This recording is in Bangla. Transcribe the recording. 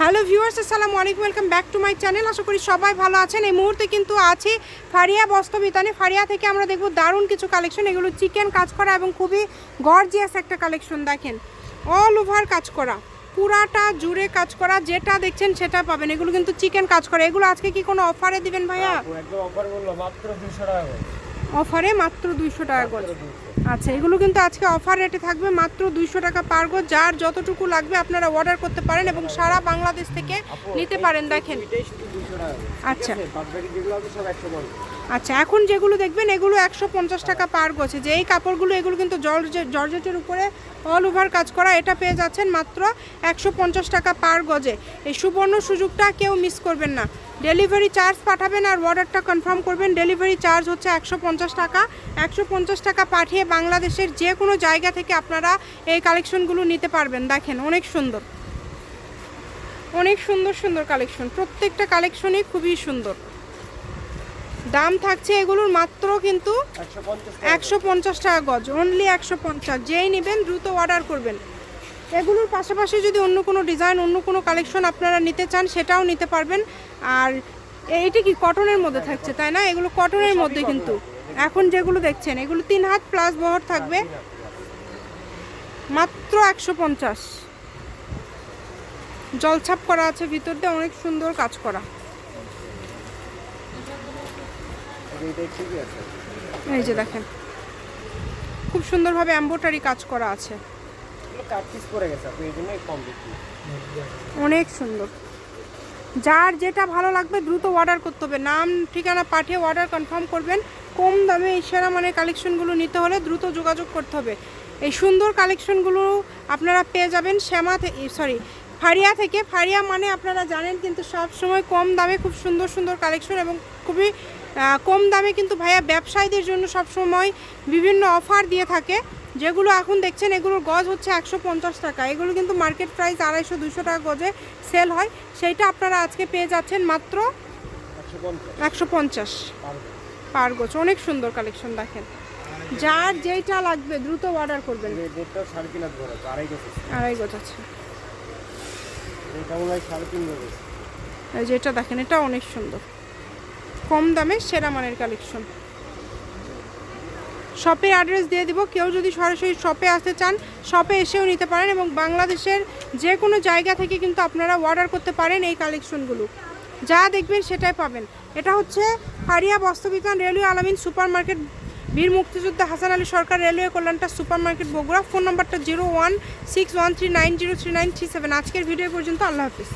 হ্যালো ভিউয়ার্স, আসসালামু আলাইকুম, welcome back to my channel. আশা করি সবাই ভালো আছেন। এই মুহূর্তে কিন্তু আছি ফারিয়া বস্ত্রবিতানে ফারিয়া থেকে আমরা দেখব দারুণ কিছু কালেকশন এগুলো চিকেন কাজ করা এবং খুবই গর্জিয়াস একটা কালেকশন দেখেন। অল ওভার কাজ করা, পুরাটা জুড়ে কাজ করা, যেটা দেখছেন সেটা পাবেন। এগুলো কিন্তু চিকেন কাজ করা। এগুলো আজকে কি কোনো অফারে দিবেন ভাইয়া? একদম অফার বলল, মাত্র দুশো টাকা। অফারে মাত্র দুইশো টাকা 200 আচ্ছা এগুলো কিন্তু আজকে অফার রেটে থাকবে মাত্র দুইশো টাকা পার গজ, যার যতটুকু লাগবে আপনারা অর্ডার করতে পারেন এবং সারা বাংলাদেশ থেকে নিতে পারেন, দেখেন। আচ্ছা। আচ্ছা এখন যেগুলো দেখবেন, এগুলো একশো পঞ্চাশ টাকা পার গছে যে এই কাপড়গুলো, এগুলো কিন্তু জর্জে- জর্জেটের উপরে অল ওভার কাজ করা, এটা পেয়ে যাচ্ছেন মাত্র একশো পঞ্চাশ টাকা পার গজে। এই সুবর্ণ সুযোগটা কেউ মিস করবেন না। ডেলিভারি চার্জ পাঠাবেন আর অর্ডারটা কনফার্ম করবেন। ডেলিভারি চার্জ হচ্ছে একশো পঞ্চাশ টাকা। একশো পঞ্চাশ টাকা পাঠিয়ে বাংলাদেশের যে কোনো জায়গা থেকে আপনারা এই কালেকশনগুলো নিতে পারবেন। দেখেন অনেক সুন্দর। অনেক সুন্দর সুন্দর কালেকশন। প্রত্যেকটা কালেকশনই খুবই সুন্দর। দাম থাকছে এগুলোর মাত্র কিন্তু একশো পঞ্চাশ টাকা গজ। অনলি একশো পঞ্চাশ। যেই নেবেন দ্রুত অর্ডার করবেন। এগুলোর পাশাপাশি যদি অন্য কোনো ডিজাইন, অন্য কোনো কালেকশন আপনারা নিতে চান, সেটাও নিতে পারবেন। আর এইটা কি কটনের মধ্যে থাকছে, তাই না? এগুলো কটনের মধ্যে কিন্তু। এখন যেগুলো দেখছেন, এগুলো তিন হাত প্লাস বহর থাকবে। মাত্র একশো পঞ্চাশ। জলছাপ করা আছে ভিতর দিয়ে, অনেক সুন্দর কাজ করা। এই যে দেখেন, খুব সুন্দরভাবে এম্বোটারি কাজ করা আছে। অনেক সুন্দর। যার যেটা ভালো লাগবে দ্রুত অর্ডার করতে হবে। নাম, ঠিকানা পাঠিয়ে অর্ডার কনফার্ম করবেন। কম দামে এই সেরা মানের কালেকশনগুলো নিতে হলে দ্রুত যোগাযোগ করতে হবে। এই সুন্দর কালেকশনগুলো আপনারা পেয়ে যাবেন শ্যামা সরি ফারিয়া থেকে। ফারিয়া মানে আপনারা জানেন, কিন্তু সব সময় কম দামে খুব সুন্দর সুন্দর কালেকশন এবং খুবই কম দামে কিন্তু ভাইয়া ব্যবসায়ীদের জন্য সব সময় বিভিন্ন অফার দিয়ে থাকে। যেগুলো এখন দেখছেন এগুলোর গজ হচ্ছে একশো পঞ্চাশ টাকা। এগুলো কিন্তু মার্কেট প্রাইস আড়াইশো দুশো টাকা গজে সেল হয়। সেইটা আপনারা আজকে পেয়ে যাচ্ছেন মাত্র একশো পঞ্চাশ। পার গজ। অনেক সুন্দর কালেকশন দেখেন। যার যেইটা লাগবে দ্রুত অর্ডার করবেন। আড়াই গেছে গজ আছে। যেটা দেখেন এটা অনেক সুন্দর। কম দামে সেরা মানের কালেকশন। শপের অ্যাড্রেস দিয়ে দিব। কেউ যদি সরাসরি শপে আসতে চান, শপে এসেও নিতে পারেন এবং বাংলাদেশের যে কোনো জায়গা থেকে কিন্তু আপনারা অর্ডার করতে পারেন এই কালেকশনগুলো যা দেখবেন সেটাই পাবেন। এটা হচ্ছে Haria Bastrabitan railway Alamin super market বীর মুক্তিযোদ্ধা হাসান আলী সরকার রেলওয়ে কল্যাণটা সুপার মার্কেট বগুড়া। ফোন নম্বরটা zero one six one three nine zero three nine three seven. আজকের ভিডিও পর্যন্ত আল্লাহ হাফিজ।